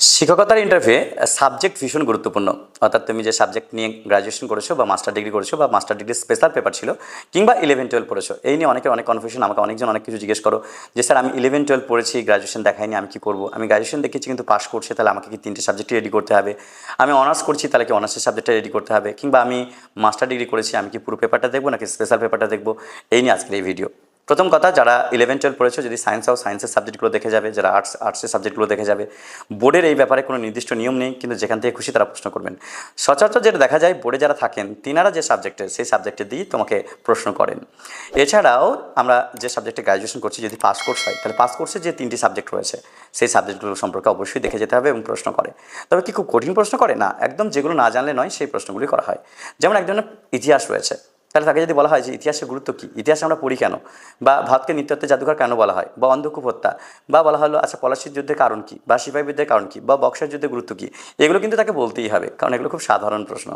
শিক্ষকতার interview subject ভীষণ গুরুত্বপূর্ণ। অর্থাৎ তুমি যে সাবজেক্ট নিয়ে গ্রাজুয়েশন করেছ বা মাস্টার ডিগ্রি করেছ বা মাস্টার ডিগ্রি স্পেশাল পেপার ছিল কিংবা ইলেভেন টুয়েলভ পড়েছো, এই নিয়ে অনেকের অনেক কনফিউশন আমাকে অনেকজন অনেক কিছু জিজ্ঞেস করো যে, স্যার, আমি ইলেভেন টুয়েলভ পড়েছি গ্রাজুয়েশন দেখাইনি, আমি কি করব? আমি গ্রাজুয়েশন দেখেছি কিন্তু পাস করছি, তাহলে আমাকে কি তিনটে সাবজেক্টই রেডি করতে হবে? আমি অনার্স করছি, তাহলে কি অনার্সের সাবজেক্টটা রেডি করতে হবে? কিংবা আমি মাস্টার ডিগ্রি করেছি, আমি কি পুরো পেপারটা দেখব নাকি স্পেশাল পেপারটা দেখব? এই নিয়ে আজকের এই ভিডিও প্রথম কথা, যারা ইলেভেন টুয়েলভ পড়েছো, যদি সায়েন্স হাও সায়েন্সের সাবজেক্টগুলো দেখে যাবে, যারা আর্টস আর্টসের সাবজেক্টগুলো দেখে যাবে বোর্ডের এই ব্যাপারে কোনো নির্দিষ্ট নিয়ম নেই, কিন্তু যেখান থেকে খুশি তারা প্রশ্ন করবেন। সচরাচর যেটা দেখা যায় বোর্ডে যারা থাকেন, তিনারা যে সাবজেক্টের সেই সাবজেক্টে দিয়েই তোমাকে প্রশ্ন করেন। এছাড়াও, আমরা যে সাবজেক্টে গ্র্যাজুয়েশন করছি, যদি পাস কোর্স হয়, তাহলে পাস কোর্সে যে তিনটি সাবজেক্ট রয়েছে, সেই সাবজেক্টগুলো সম্পর্কে অবশ্যই দেখে যেতে হবে এবং প্রশ্ন করে। তবে কি খুব কঠিন প্রশ্ন করে? না, একদম যেগুলো না জানলে নয়, সেই প্রশ্নগুলি করা হয়। যেমন একজনের ইতিহাস রয়েছে। তাহলে তাকে যদি বলা হয় যে ইতিহাসের গুরুত্ব কী? ইতিহাস আমরা পড়ি কেন? বা ভারতকে নিত্যত্বের জাদুঘর কেন বলা হয়? বা অন্ধকূপ হত্যা? বা বলা হলো আচ্ছা পলাশির যুদ্ধের কারণ কী? বা সিপাহী যুদ্ধের কারণ কী? বা বক্সার যুদ্ধের গুরুত্ব কী? এগুলো কিন্তু তাকে বলতেই হবে, কারণ এগুলো খুব সাধারণ প্রশ্ন।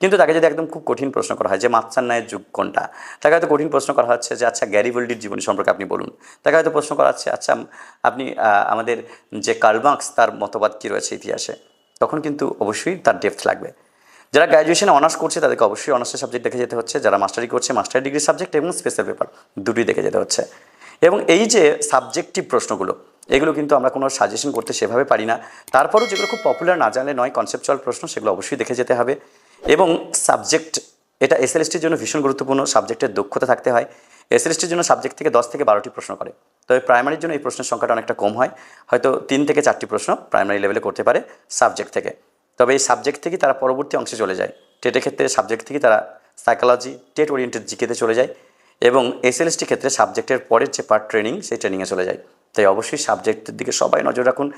কিন্তু তাকে যদি একদম খুব কঠিন প্রশ্ন করা হয়, যে মাতসার ন্যায়ের যুগ কোনটা? তাকে হয়তো কঠিন প্রশ্ন করা হচ্ছে যে আচ্ছা গ্যারি গ্যারিবল্ডির জীবনী সম্পর্কে আপনি বলুন। তাকে হয়তো প্রশ্ন করা হচ্ছে আচ্ছা আপনি আমাদের যে কার্লমার্কস তার মতবাদ কী রয়েছে ইতিহাসে? তখন কিন্তু অবশ্যই তার ডেপথ লাগবে। যারা গ্র্যাজুয়েশনে অনার্স করছে, তাদেরকে অবশ্যই অনার্সের সাবজেক্ট দেখে যেতে হচ্ছে। যারা মাস্টারি করছে মাস্টার ডিগ্রি সাবজেক্ট এবং স্পেশাল পেপার দুটি দেখে যেতে হচ্ছে। এবং এই যে সাবজেক্টিভ প্রশ্নগুলো, এগুলো কিন্তু আমরা কোনো সাজেশন করতে সেভাবে পারি না। তারপরেও যেগুলো খুব পপুলার না জানলে নয় কনসেপচুয়াল প্রশ্ন, সেগুলো অবশ্যই দেখে যেতে হবে। এবং সাবজেক্ট এটা এসএলএসটির জন্য ভীষণ গুরুত্বপূর্ণ। সাবজেক্টের দক্ষতা থাকতে হয়। এসএলএসটির জন্য সাবজেক্ট থেকে দশ থেকে বারোটি প্রশ্ন করে। তবে প্রাইমারির জন্য এই প্রশ্নের সংখ্যাটা অনেকটা কম হয়। হয়তো তিন থেকে চারটি প্রশ্ন প্রাইমারি লেভেলে করতে পারে সাবজেক্ট থেকে। তবে এই সাবজেক্ট থেকে তারা পরবর্তী অংশে চলে যায়। টেটের ক্ষেত্রে সাবজেক্ট থেকে তারা সাইকোলজি টেট ওরিয়েন্টেড জিকেতে চলে যায় এবং এসএলএসটি ক্ষেত্রে সাবজেক্টের পরের যে পার্ট ট্রেনিং সেই ট্রেনিংয়ে চলে যায়। তাই অবশ্যই সাবজেক্টের দিকে সবাই নজর রাখুন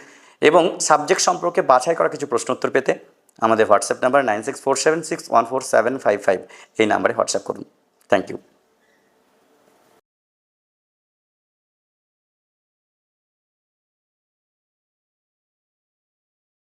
এবং সাবজেক্ট সম্পর্কে বাছাই করা কিছু প্রশ্ন উত্তর পেতে আমাদের WhatsApp number nine six four seven six one four seven five five এই নাম্বারে হোয়াটসঅ্যাপ করুন। Thank you